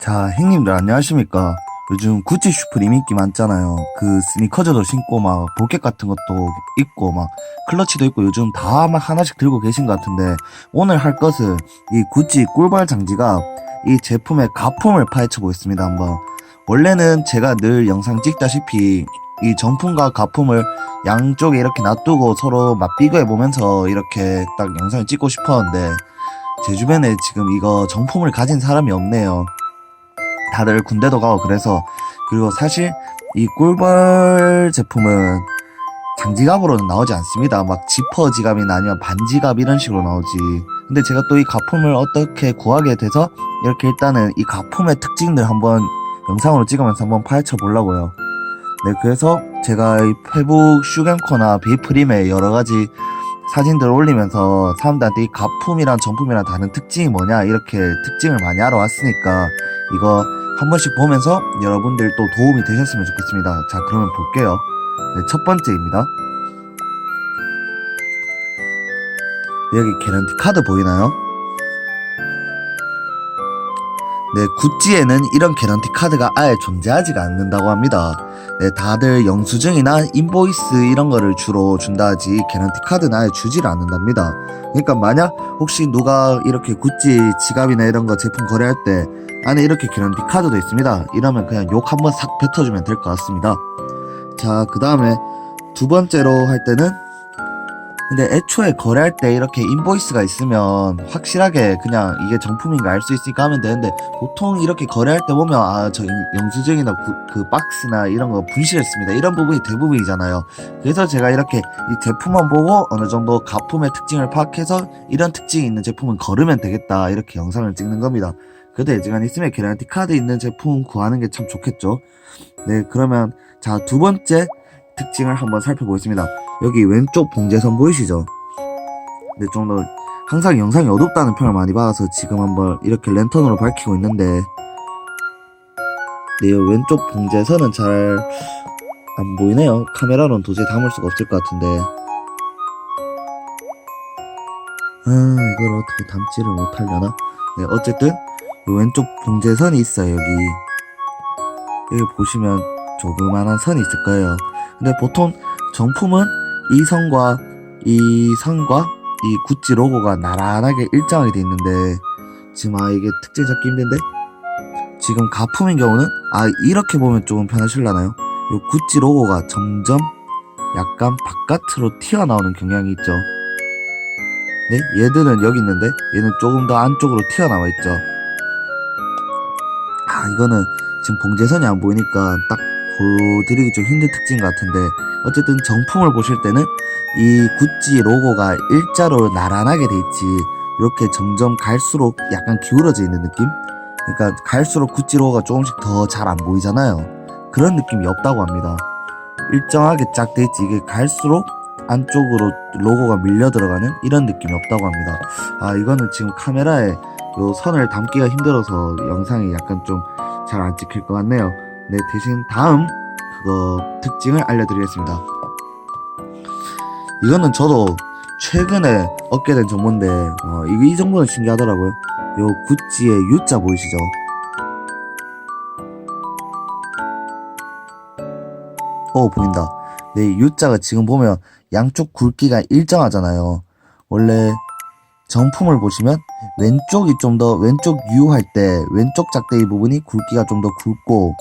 자, 형님들 안녕하십니까? 요즘 구찌 슈프림 인기 많잖아요. 그 스니커즈도 신고 막 볼켓 같은 것도 있고 막 클러치도 있고 요즘 다막 하나씩 들고 계신 것 같은데 오늘 할 것은 이 구찌 꿀벌 장지가 이 제품의 가품을 파헤쳐 보겠습니다. 한번 원래는 제가 늘 영상 찍다시피 이 정품과 가품을 양쪽에 이렇게 놔두고 서로 맛 비교해 보면서 이렇게 딱 영상을 찍고 싶었는데 제 주변에 지금 이거 정품을 가진 사람이 없네요. 다들 군대도 가고 그래서 그리고 사실 이 꿀벌 제품은 장지갑으로는 나오지 않습니다. 막 지퍼 지갑이나 아니면 반지갑 이런 식으로 나오지. 근데 제가 또 이 가품을 어떻게 구하게 돼서 이렇게 일단은 이 가품의 특징들 한번 영상으로 찍으면서 한번 파헤쳐 보려고요. 네, 그래서 제가 이 페북 슈갱코나 베이프림에 여러 가지 사진들을 올리면서 사람들한테 이 가품이랑 정품이랑 다른 특징이 뭐냐 이렇게 특징을 많이 알아왔으니까 이거 한 번씩 보면서 여러분들 또 도움이 되셨으면 좋겠습니다. 자, 그러면 볼게요. 네, 첫 번째입니다. 네, 여기 개런티 카드 보이나요? 네, 구찌에는 이런 개런티 카드가 아예 존재하지가 않는다고 합니다. 네, 다들 영수증이나 인보이스 이런 거를 주로 준다 하지 개런티 카드는 아예 주지를 않는답니다. 그러니까 만약 혹시 누가 이렇게 구찌 지갑이나 이런 거 제품 거래할 때 안에 이렇게 개런티 카드도 있습니다. 이러면 그냥 욕 한번 싹 뱉어주면 될 것 같습니다. 자, 그 다음에 두 번째로 할 때는 근데 애초에 거래할 때 이렇게 인보이스가 있으면 확실하게 그냥 이게 정품인가 알 수 있으니까 하면 되는데 보통 이렇게 거래할 때 보면 아 저 영수증이나 구- 그 박스나 이런 거 분실했습니다. 이런 부분이 대부분이잖아요. 그래서 제가 이렇게 이 제품만 보고 어느 정도 가품의 특징을 파악해서 이런 특징이 있는 제품은 거르면 되겠다 이렇게 영상을 찍는 겁니다. 그래도 예지간 있으면 개런티 카드 있는 제품 구하는 게 참 좋겠죠. 네 그러면 자 두 번째 특징을 한번 살펴보겠습니다 여기 왼쪽 봉제선 보이시죠? 근데 좀 더 항상 영상이 어둡다는 평을 많이 받아서 지금 한번 이렇게 랜턴으로 밝히고 있는데 네, 이 왼쪽 봉제선은 잘 안 보이네요. 카메라로는 도저히 담을 수가 없을 것 같은데 아 이걸 어떻게 담지를 못하려나? 네, 어쨌든 이 왼쪽 봉제선이 있어요 여기 여기 보시면 조그만한 선이 있을 거예요. 근데 보통 정품은 이 선과 이 선과 이 구찌 로고가 나란하게 일정하게 돼 있는데 지금 아 이게 특징 잡기 힘든데 지금 가품인 경우는 아 이렇게 보면 조금 편하실라나요? 요 구찌 로고가 점점 약간 바깥으로 튀어나오는 경향이 있죠. 네, 얘들은 여기 있는데 얘는 조금 더 안쪽으로 튀어나와 있죠. 아 이거는 지금 봉제선이 안 보이니까 딱 보여드리기 좀 힘든 특징 같은데 어쨌든 정품을 보실 때는 이 구찌 로고가 일자로 나란하게 돼 있지 이렇게 점점 갈수록 약간 기울어져 있는 느낌? 그러니까 갈수록 구찌 로고가 조금씩 더 잘 안 보이잖아요. 그런 느낌이 없다고 합니다. 일정하게 쫙 돼 있지 이게 갈수록 안쪽으로 로고가 밀려 들어가는 이런 느낌이 없다고 합니다. 아 이거는 지금 카메라에 요 선을 담기가 힘들어서 영상이 약간 좀 잘 안 찍힐 것 같네요 네 대신 다음 그거 특징을 알려드리겠습니다 이거는 저도 최근에 얻게 된 정보인데 어, 이거 이 정보는 신기하더라고요. 요 구찌의 U자 보이시죠? 어 보인다. 네 U자가 지금 보면 양쪽 굵기가 일정하잖아요. 원래 정품을 보시면 왼쪽이 좀 더 왼쪽 U 할 때 왼쪽 짝대기 부분이 굵기가 좀 더 굵고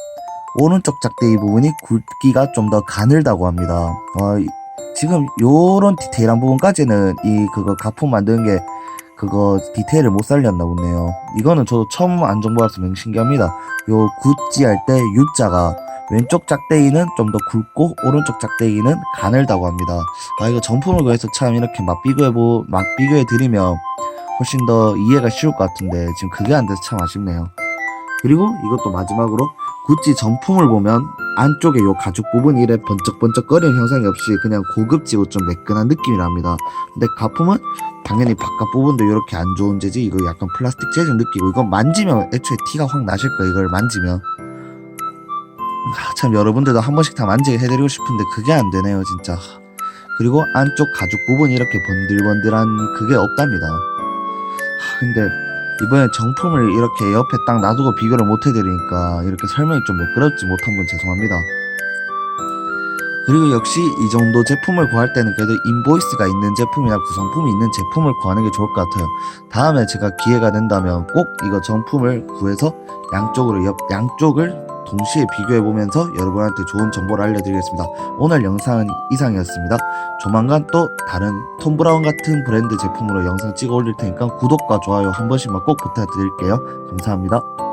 오른쪽 짝대기 부분이 굵기가 좀 더 가늘다고 합니다. 어, 이- 지금 요런 디테일한 부분까지는 이 그거 가품 만드는 게 그거 디테일을 못 살렸나 보네요. 이거는 저도 처음 안 정보라서 맹 신기합니다. 요 구찌 할때 U자가 왼쪽 짝대기는 좀 더 굵고 오른쪽 짝대기는 가늘다고 합니다. 아 이거 정품을 구해서 참 이렇게 맛 비교해 보, 맛 비교해 드리면 훨씬 더 이해가 쉬울 것 같은데 지금 그게 안 돼서 참 아쉽네요. 그리고 이것도 마지막으로 구찌 정품을 보면 안쪽에 요 가죽 부분이 이래 번쩍번쩍거리는 형상이 없이 그냥 고급지고 좀 매끈한 느낌이 납니다. 근데 가품은 당연히 바깥 부분도 이렇게 안 좋은 재질 이거 약간 플라스틱 재질 느끼고 이거 만지면 애초에 티가 확 나실 거예요 이걸 만지면. 아, 참 여러분들도 한 번씩 다 만지게 해드리고 싶은데 그게 안 되네요 진짜. 그리고 안쪽 가죽 부분이 이렇게 번들번들한 그게 없답니다. 아, 근데 이번에 정품을 이렇게 옆에 딱 놔두고 비교를 못 해드리니까 이렇게 설명이 좀 매끄럽지 못한 분 죄송합니다. 그리고 역시 이 정도 제품을 구할 때는 그래도 인보이스가 있는 제품이나 구성품이 있는 제품을 구하는 게 좋을 것 같아요. 다음에 제가 기회가 된다면 꼭 이거 정품을 구해서 양쪽으로 옆, 양쪽을 동시에 비교해 보면서 여러분한테 좋은 정보를 알려드리겠습니다. 오늘 영상은 이상이었습니다. 조만간 또 다른 톰 브라운 같은 브랜드 제품으로 영상 찍어 올릴 테니까 구독과 좋아요 한 번씩만 꼭 부탁드릴게요. 감사합니다.